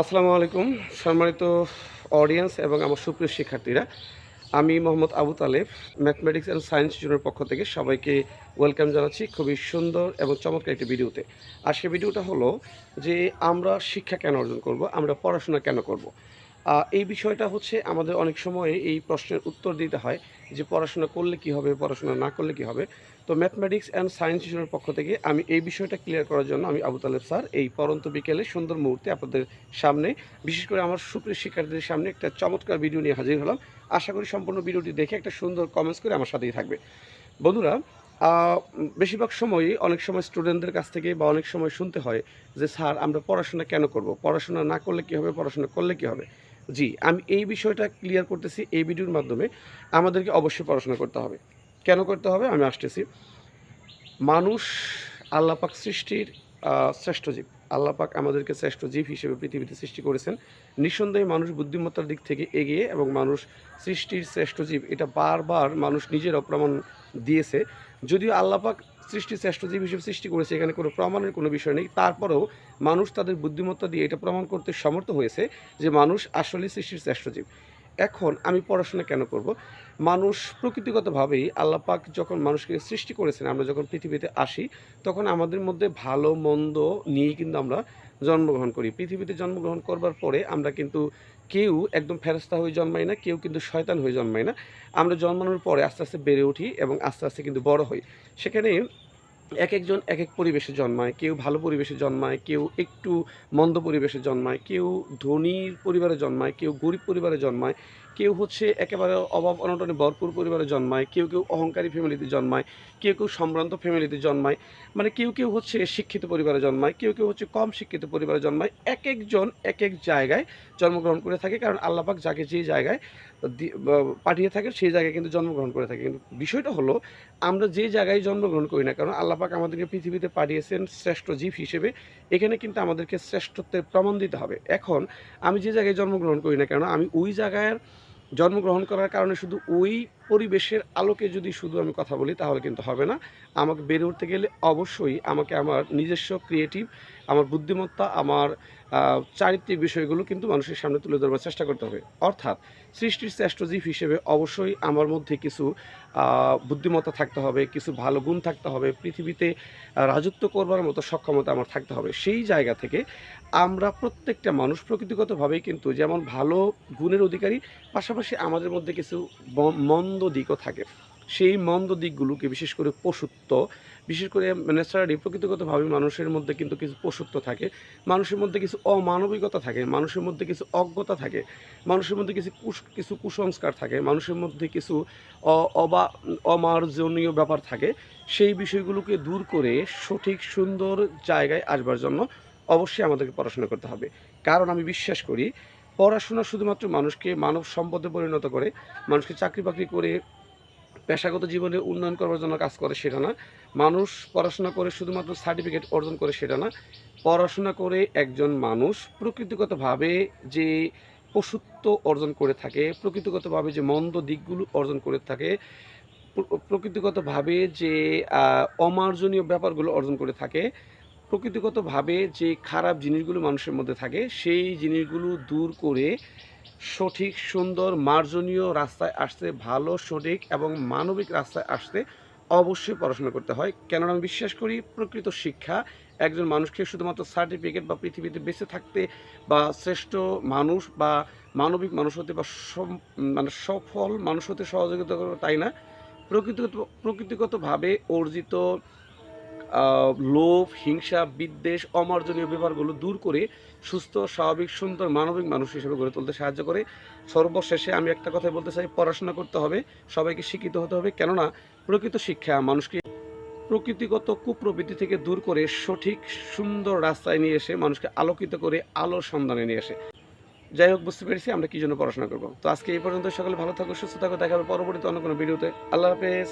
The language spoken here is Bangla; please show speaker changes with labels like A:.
A: আসসালামু আলাইকুম। সম্মানিত অডিয়েন্স এবং আমার সুপ্রিয় শিক্ষার্থীরা, আমি Mohammad Abu Taleb mathematics and science জুনের পক্ষ থেকে সবাইকে ওয়েলকাম জানাচ্ছি খুবই সুন্দর এবং চমৎকার একটি ভিডিওতে। আর সে ভিডিওটা হলো যে আমরা শিক্ষা কেন অর্জন করব, আমরা পড়াশোনা কেন করব? এই বিষয়টা হচ্ছে আমাদের অনেক সময় এই প্রশ্নের উত্তর দিতে হয় যে পড়াশোনা করলে কি হবে, পড়াশোনা না করলে কি হবে। তো ম্যাথমেটিক্স অ্যান্ড সায়েন্স জুনের পক্ষ থেকে আমি এই বিষয়টা ক্লিয়ার করার জন্য আমি আবু তালেব স্যার এই পরন্ত বিকেলে সুন্দর মুহূর্তে আপনাদের সামনে, বিশেষ করে আমার সুপ্রিয় শিক্ষার্থীদের সামনে একটা চমৎকার ভিডিও নিয়ে হাজির হলাম। আশা করি সম্পূর্ণ ভিডিওটি দেখে একটা সুন্দর কমেন্টস করে আমার সাথেই থাকবে। বন্ধুরা বেশিরভাগ সময়ই অনেক সময় স্টুডেন্টদের কাছ থেকে বা অনেক সময় শুনতে হয় যে, স্যার, আমরা পড়াশোনা কেন করব? পড়াশোনা না করলে কী হবে? পড়াশোনা করলে কী হবে? জি, আমি এই বিষয়টা ক্লিয়ার করতেছি এই ভিডিওর মাধ্যমে। আমাদেরকে অবশ্যই পড়াশোনা করতে হবে। কেন করতে হবে? আমি আসতেছি। মানুষ আল্লাপাক সৃষ্টির শ্রেষ্ঠ জীব। আল্লাপাক আমাদেরকে শ্রেষ্ঠ জীব হিসেবে পৃথিবীতে সৃষ্টি করেছেন। নিঃসন্দেহে মানুষ বুদ্ধিমত্তার দিক থেকে এগিয়ে এবং মানুষ সৃষ্টির শ্রেষ্ঠ জীব, এটা বারবার মানুষ নিজের অপ্রমাণ দিয়েছে। যদিও আল্লাপাক সৃষ্টির শ্রেষ্ঠ জীব হিসেবে সৃষ্টি করেছে, এখানে কোনো প্রমাণের কোনো বিষয় নেই। তারপরেও মানুষ তাদের বুদ্ধিমত্তা দিয়ে এটা প্রমাণ করতে সমর্থ হয়েছে যে মানুষ আসলে সৃষ্টির শ্রেষ্ঠ জীব। এখন আমি পড়াশোনা কেন করব? মানুষ প্রকৃতিগতভাবেই আল্লাপাক যখন মানুষকে সৃষ্টি করেছেন, আমরা যখন পৃথিবীতে আসি, তখন আমাদের মধ্যে ভালো, মন্দ নিয়েই কিন্তু আমরা জন্মগ্রহণ করি। পৃথিবীতে জন্মগ্রহণ করবার পরে আমরা কিন্তু কেউ একদম ফেরস্তা হয়ে জন্মাই না, কেউ কিন্তু শয়তান হয়ে জন্মাই না। আমরা জন্মানোর পরে আস্তে আস্তে বেড়ে উঠি এবং আস্তে আস্তে কিন্তু বড় হই। সেখানে এক একজন এক এক পরিবেশে জন্মায়। কেউ ভালো পরিবেশে জন্মায়, কেউ একটু মন্দ পরিবেশে জন্মায়, কেউ ধনীর পরিবারে জন্মায়, কেউ গরিব পরিবারে জন্মায়। কেউ হচ্ছে একেবারে অভাব অনটনে ভরপুর পরিবারে জন্মায়, কেউ কেউ অহংকারী ফ্যামিলিতে জন্মায়, কেউ কেউ সম্ভ্রান্ত ফ্যামিলিতে জন্মায় মানে কেউ কেউ হচ্ছে শিক্ষিত পরিবারে জন্মায়, কেউ কেউ হচ্ছে কম শিক্ষিত পরিবারে জন্মায় এক একজন এক এক জায়গায় জন্মগ্রহণ করে থাকে, কারণ আল্লাপাক যাকে যে জায়গায় পাঠিয়ে থাকে সেই জায়গায় কিন্তু জন্মগ্রহণ করে থাকে। কিন্তু বিষয়টা হলো, আমরা যে জায়গায় জন্মগ্রহণ করি না কারণ আল্লাপাক আমাদেরকে পৃথিবীতে পাঠিয়েছেন শ্রেষ্ঠ জীব হিসেবে, এখানে কিন্তু আমাদেরকে শ্রেষ্ঠত্বের প্রমাণ দিতে হবে। এখন আমি যে জায়গায় জন্মগ্রহণ করি না কেন, আমি ওই জায়গায় জন্মগ্রহণ করার কারণে শুধু ওই পরিবেশের আলোকে যদি শুধু আমি কথা বলি, তাহলে কিন্তু হবে না। আমাকে বেড়ে উঠতে গেলে অবশ্যই আমাকে আমার নিজস্ব ক্রিয়েটিভ আমার বুদ্ধিমত্তা, আমার চারিত্রিক বিষয়গুলো কিন্তু মানুষের সামনে তুলে ধরবার চেষ্টা করতে হবে। অর্থাৎ সৃষ্টির শ্রেষ্ঠজীব হিসেবে অবশ্যই আমার মধ্যে কিছু বুদ্ধিমত্তা থাকতে হবে, কিছু ভালো গুণ থাকতে হবে, পৃথিবীতে রাজত্ব করবার মতো সক্ষমতা আমার থাকতে হবে। সেই জায়গা থেকে আমরা প্রত্যেকটা মানুষ প্রকৃতিগতভাবেই কিন্তু যেমন ভালো গুণের অধিকারী, পাশাপাশি আমাদের মধ্যে কিছু মন্দ দিকও থাকে। সেই মন্দ দিকগুলোকে বিশেষ করে পশুত্ব, বিশেষ করে ন্যাচারালি প্রকৃতিগতভাবে মানুষের মধ্যে কিন্তু কিছু পশুত্ব থাকে, মানুষের মধ্যে কিছু অমানবিকতা থাকে, মানুষের মধ্যে কিছু অজ্ঞতা থাকে, মানুষের মধ্যে কিছু কুস- কিছু কুসংস্কার থাকে, মানুষের মধ্যে কিছু অবা, অমার্জনীয় ব্যাপার থাকে, সেই বিষয়গুলোকে দূর করে সঠিক, সুন্দর জায়গায় আসবার জন্য অবশ্যই আমাদেরকে পড়াশোনা করতে হবে। কারণ আমি বিশ্বাস করি পড়াশোনা শুধুমাত্র মানুষকে মানব সম্পদে পরিণত করে, মানুষকে চাকরি বাকরি করে, পেশাগত জীবনে উন্নয়ন করার জন্য কাজ করে সেটা না। মানুষ পড়াশোনা করে শুধুমাত্র সার্টিফিকেট অর্জন করে সেটা না। পড়াশোনা করে একজন মানুষ প্রকৃতিগতভাবে যে পশুত্ব অর্জন করে থাকে, প্রকৃতিগতভাবে যে মন্দ দিকগুলো অর্জন করে থাকে প্রকৃতিগতভাবে যে অমার্জনীয় ব্যাপারগুলো অর্জন করে থাকে প্রকৃতিগতভাবে যে খারাপ জিনিসগুলো মানুষের মধ্যে থাকে, সেই জিনিসগুলো দূর করে সঠিক, সুন্দর, মার্জনীয় রাস্তায় আসতে, ভালো, সঠিক এবং মানবিক রাস্তায় আসতে অবশ্যই পড়াশোনা করতে হয়। কেননা আমি বিশ্বাস করি প্রকৃত শিক্ষা একজন মানুষকে শুধুমাত্র সার্টিফিকেট বা পৃথিবীতে বেঁচে থাকতে বা শ্রেষ্ঠ মানুষ বা মানবিক মানুষ হতে বা মানে সফল মানুষ হতে সহযোগিতা করে তাই না? প্রকৃতিগত, প্রকৃতিগতভাবে অর্জিত লোভ, হিংসা, বিদ্বেষ, অমার্জনীয় ব্যাপারগুলো দূর করে সুস্থ, স্বাভাবিক, সুন্দর, মানবিক মানুষ হিসেবে গড়ে তুলতে সাহায্য করে। সর্বশেষে আমি একটা কথাই বলতে চাই, পড়াশোনা করতে হবে, সবাইকে শিক্ষিত হতে হবে। কেননা প্রকৃত শিক্ষা মানুষকে প্রকৃতিগত কুপ্রবৃত্তি থেকে দূর করে সঠিক, সুন্দর রাস্তায় নিয়ে এসে মানুষকে আলোকিত করে আলোর সন্ধানে নিয়ে আসে। যাই হোক, বুঝতে পেরেছি আমরা কি জন্য পড়াশোনা করব। তো আজকে এই পর্যন্ত সকলে ভালো থাকো, সুস্থ থাকো, দেখা হবে পরবর্তীতে অন্য কোনো ভিডিওতে। আল্লাহ হাফেজ।